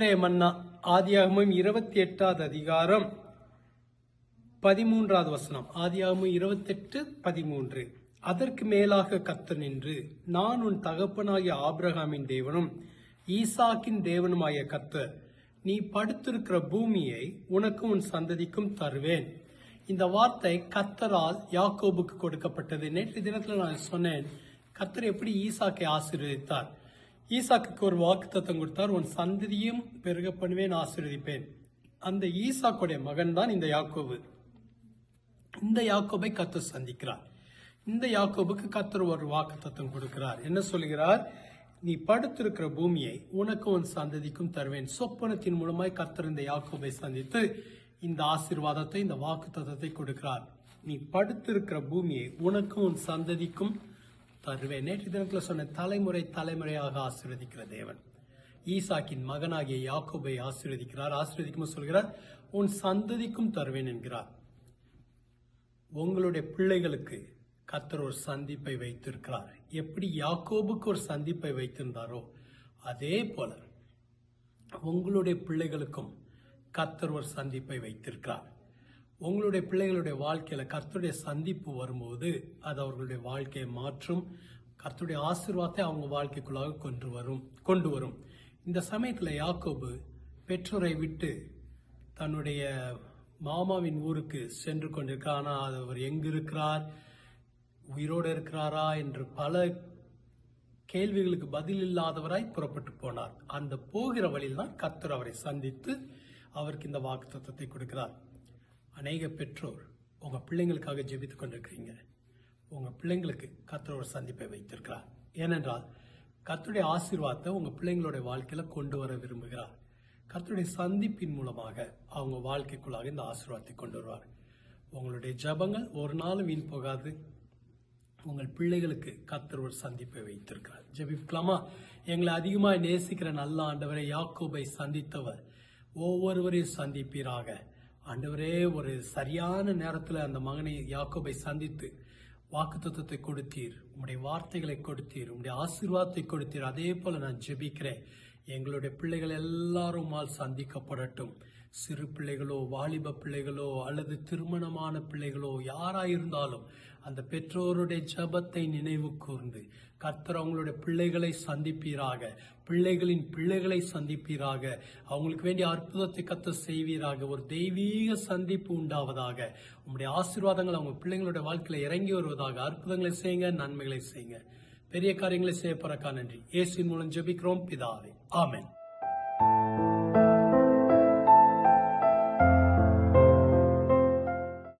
அன்றைய மன்னா ஆதியாகமும் இருபத்தி எட்டாவது அதிகாரம் பதிமூன்றாவது வசனம். ஆதியாகமம் இருபத்தெட்டு பதிமூன்று. அதற்கு மேலாக கத்து நின்று நான் உன் தகப்பனாகிய ஆப்ரஹாமின் தேவனும் ஈசாக்கின் தேவனுமாய கத்து நீ படுத்திருக்கிற பூமியை உனக்கும் உன் சந்ததிக்கும் தருவேன். இந்த வார்த்தை கத்தரால் யாக்கோபுக்கு கொடுக்கப்பட்டது. நேற்று தினத்தில் நான் சொன்னேன் கத்தர் எப்படி ஈசாக்கை ஆசீர்வதித்தார்? ஈசாக்குக்கு ஒரு வாக்குத்தத்தம் கொடுத்தார் உன் சந்ததியும் பெருக பண்ணுவேன் ஆசீர்வதிப்பேன். அந்த ஈசாக்குடைய மகன் தான் இந்த யாக்கோபு. இந்த யாக்கோபை கத்தர் சந்திக்கிறார். இந்த யாக்கோபுக்கு கத்தர் ஒரு வாக்குத்தத்தம் கொடுக்கிறார். என்ன சொல்கிறார்? நீ படுத்திருக்கிற பூமியை உனக்கு உன் சந்ததிக்கும் தருவேன். சொப்பனத்தின் மூலமாய் கத்தர் இந்த யாக்கோபை சந்தித்து இந்த ஆசீர்வாதத்தை இந்த வாக்குத்தத்தத்தை கொடுக்கிறார். நீ படுத்திருக்கிற பூமியை உனக்கும் உன் சந்ததிக்கும் தருவேன் நேற்று தினத்தில் சொன்ன தலைமுறை தலைமுறையாக ஆசீர்வதிக்கிற தேவன். ஈசாக்கின் மகனாகிய யாக்கோபை ஆசீர்வதிக்கிறார். ஆசீர்வதிக்கும் சொல்கிறார்? உன் சந்ததிக்கும் தருவேன் என்கிறார். உங்களுடைய பிள்ளைகளுக்கு கர்த்தர் ஒரு சந்திப்பை வைத்திருக்கிறார். எப்படி யாக்கோபுக்கு ஒரு சந்திப்பை வைத்திருந்தாரோ அதே போல உங்களுடைய பிள்ளைகளுக்கும் கத்தர் ஒரு சந்திப்பை வைத்திருக்கிறார். உங்களுடைய பிள்ளைகளுடைய வாழ்க்கையில் கர்த்தருடைய சந்திப்பு வரும்போது அது அவர்களுடைய வாழ்க்கையை மாற்றும். கர்த்தருடைய ஆசீர்வாதத்தை அவங்க வாழ்க்கைக்குள்ளாக கொண்டு வரும் கொண்டு வரும். இந்த சமயத்தில் யாக்கோபு பெற்றோரை விட்டு தன்னுடைய மாமாவின் ஊருக்கு சென்று கொண்டிருக்கிறார். ஆனால் அவர் எங்கு இருக்கிறார்? உயிரோடு இருக்கிறாரா? என்று பல கேள்விகளுக்கு பதில் இல்லாதவராய் புறப்பட்டு போனார். அந்த போகிற வழியில் தான் கர்த்தர் அவரை சந்தித்து அவருக்கு இந்த வாக்குத்தத்தத்தை கொடுக்கிறார். அநேக பெற்றோர் உங்கள் பிள்ளைங்களுக்காக ஜெபித்து கொண்டிருக்கிறீங்க. உங்கள் பிள்ளைங்களுக்கு கர்த்தர் ஒரு சந்திப்பை வைத்திருக்கிறார். ஏனென்றால் கத்தருடைய ஆசீர்வாதத்தை உங்கள் பிள்ளைங்களுடைய வாழ்க்கையில் கொண்டு வர விரும்புகிறார். கத்தருடைய சந்திப்பின் மூலமாக அவங்க வாழ்க்கைக்குள்ளாக இந்த ஆசீர்வாதத்தை கொண்டு வருவார். உங்களுடைய ஜபங்கள் ஒரு நாளும் வீண் போகாது. உங்கள் பிள்ளைகளுக்கு கத்தர் ஒரு சந்திப்பை வைத்திருக்கிறார். ஜபிக்கலாமா? எங்களை அதிகமாக நேசிக்கிற நல்ல ஆண்டவரை யாக்கோபை சந்தித்தவர். ஒவ்வொருவரையும் சந்திப்பீராக. ஆண்டவரே ஒரு சரியான நேரத்தில் அந்த மகனை யாக்கோபை சந்தித்து வாக்குத்தத்தத்தை கொடுத்தீர். உங்களுடைய வார்த்தைகளை கொடுத்தீர். உங்களுடைய ஆசீர்வாதத்தை கொடுத்தீர். அதே போல நான் ஜெபிக்கிறேன். எங்களுடைய பிள்ளைகள் எல்லாருமால் சந்திக்கப்படட்டும். சிறு பிள்ளைகளோ வாலிப பிள்ளைகளோ அல்லது திருமணமான பிள்ளைகளோ யாராயிருந்தாலும் அந்த பெற்றோருடைய ஜபத்தை நினைவு கூர்ந்து கர்த்தர் அவங்களுடைய பிள்ளைகளை சந்திப்பீராக பிள்ளைகளின் பிள்ளைகளை சந்திப்பீராக அவங்களுக்கு வேண்டிய அற்புதத்தை கத்த செய்வீராக ஒரு தெய்வீக சந்திப்பு உண்டாவதாக. உங்களுடைய ஆசீர்வாதங்கள் அவங்க பிள்ளைங்களுடைய வாழ்க்கையில் இறங்கி வருவதாக. அற்புதங்களை செய்யுங்க நன்மைகளை செய்யுங்க. பெரிய காரியங்களை செய்ய போறக்கா நன்றி. இயேசுவின் மூலம் ஜெபிக்கிறோம். பிதாவே. ஆமென்.